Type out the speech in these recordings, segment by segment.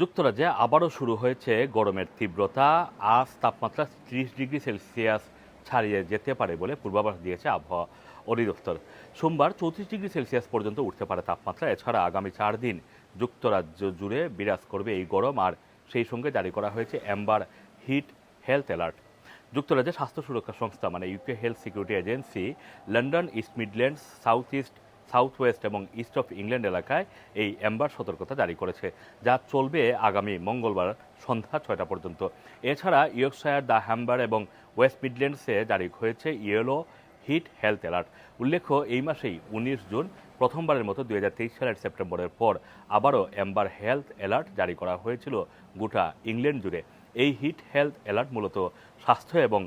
যুক্তরাজ্যে আবারও শুরু হয়েছে গরমের তীব্রতা। আজ তাপমাত্রা ত্রিশ ডিগ্রি সেলসিয়াস ছাড়িয়ে যেতে পারে বলে পূর্বাভাস দিয়েছে আবহাওয়া অধিদপ্তর। সোমবার চৌত্রিশ ডিগ্রি সেলসিয়াস পর্যন্ত উঠতে পারে তাপমাত্রা। এছাড়া আগামী চার দিন যুক্তরাজ্য জুড়ে বিরাজ করবে এই গরম। আর সেই সঙ্গে জারি করা হয়েছে অ্যাম্বার হিট হেলথ অ্যালার্ট যুক্তরাজ্যের স্বাস্থ্য সুরক্ষা সংস্থা মানে UK health security agency, London, East Midlands South East South West এবং ইস্ট অফ ইংল্যান্ড এলাকায় এই অ্যাম্বার সতর্কতা জারি করেছে, যা চলবে আগামী মঙ্গলবার সন্ধ্যা ছয়টা পর্যন্ত। এছাড়া ইয়র্কশায়ার, দ্য হ্যাম্বার এবং ওয়েস্ট মিডল্যান্ডসে জারি হয়েছে ইয়েলো হিট হেলথ অ্যালার্ট। উল্লেখ্য, এই মাসেই উনিশ জুন প্রথমবারের মতো দুই সালের সেপ্টেম্বরের পর আবারও অ্যাম্বার হেলথ অ্যালার্ট জারি করা হয়েছিল গোটা ইংল্যান্ড জুড়ে। এই হিট হেলথ অ্যালার্ট মূলত স্বাস্থ্য এবং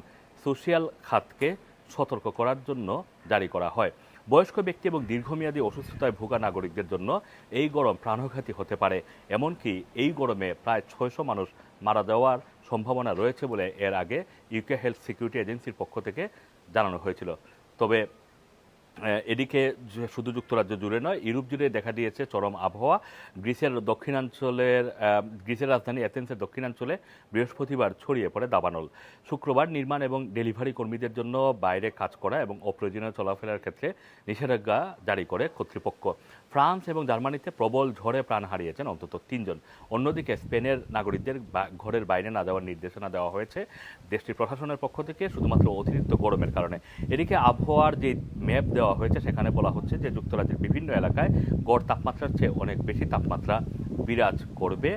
সোশিয়াল খাতকে সতর্ক করার জন্য জারি করা হয়। বয়স্ক ব্যক্তি এবং দীর্ঘমেয়াদী অসুস্থতায় ভোগা নাগরিকদের জন্য এই গরম প্রাণঘাতী হতে পারে। এমনকি এই গরমে প্রায় ছয়শো মানুষ মারা যাওয়ার সম্ভাবনা রয়েছে বলে এর আগে ইউকে হেলথ সিকিউরিটি এজেন্সির পক্ষ থেকে জানানো হয়েছিল। তবে এদিকে শুধু যুক্তরাজ্য জুড়ে নয়, ইউরোপ জুড়ে দেখা দিয়েছে চরম আবহাওয়া। গ্রিসের দক্ষিণাঞ্চলের গ্রিসের রাজধানী এথেন্সের দক্ষিণাঞ্চলে বৃহস্পতিবার ছড়িয়ে পড়ে দাবানল। শুক্রবার নির্মাণ এবং ডেলিভারি কর্মীদের জন্য বাইরে কাজ করা এবং অপ্রয়োজনীয় চলাফেরার ক্ষেত্রে নিষেধাজ্ঞা জারি করে কর্তৃপক্ষ। ফ্রান্স এবং জার্মানিতে প্রবল ঝড়ে প্রাণ হারিয়েছেন অন্তত তিনজন। অন্যদিকে স্পেনের নাগরিকদের ঘরের বাইরে না যাওয়ার নির্দেশনা দেওয়া হয়েছে দেশটির প্রশাসনের পক্ষ থেকে, শুধুমাত্র অতিরিক্ত গরমের কারণে। এদিকে আবহাওয়ার যে ম্যাপ দেওয়া হয়েছে, সেখানে বলা হচ্ছে যে যুক্তরাজ্যের বিভিন্ন এলাকায় গড় তাপমাত্রার চেয়ে অনেক বেশি তাপমাত্রা বিরাজ করবে।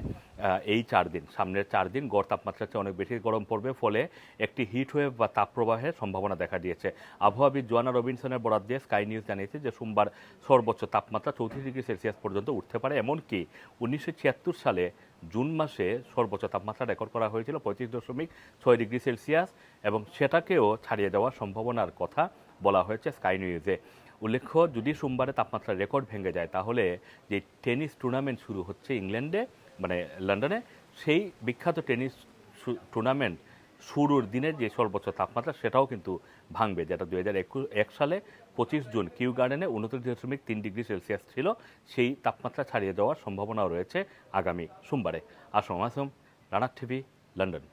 এই চার দিন, সামনের চার দিন গড় তাপমাত্রা চেয়ে অনেক বেশি গরম পড়বে, ফলে একটি হিট ওয়েভ বা তাপপ্রবাহের সম্ভাবনা দেখা দিয়েছে। আবহাওয়াবিদ জোয়ানা রবিনসনের বরাদ দিয়ে স্কাই নিউজ জানিয়েছে যে সোমবার সর্বোচ্চ তাপমাত্রা চৌত্রিশ ডিগ্রি সেলসিয়াস পর্যন্ত উঠতে পারে, এমনকি উনিশশো ছিয়াত্তর সালে জুন মাসে সর্বোচ্চ তাপমাত্রা রেকর্ড করা হয়েছিল পঁয়ত্রিশ দশমিক ছয় ডিগ্রি সেলসিয়াস, এবং সেটাকেও ছাড়িয়ে যাওয়ার সম্ভাবনার কথা বলা হয়েছে স্কাই নিউজে উল্লেখ্য, যদি সোমবারে তাপমাত্রা রেকর্ড ভেঙে যায়, তাহলে যে টেনিস টুর্নামেন্ট শুরু হচ্ছে ইংল্যান্ডে মানে লন্ডনে সেই বিখ্যাত টেনিস টুর্নামেন্ট শুরুর দিনের যে সর্বোচ্চ তাপমাত্রা সেটাও কিন্তু ভাঙবে, যেটা দু হাজার এক সালে পঁচিশ জুন কিউ গার্ডেনে উনত্রিশ দশমিক তিন ডিগ্রি সেলসিয়াস ছিল, সেই তাপমাত্রা ছাড়িয়ে যাওয়ার সম্ভাবনাও রয়েছে আগামী সোমবারে। আসম আসম রানার টিভি, লন্ডন।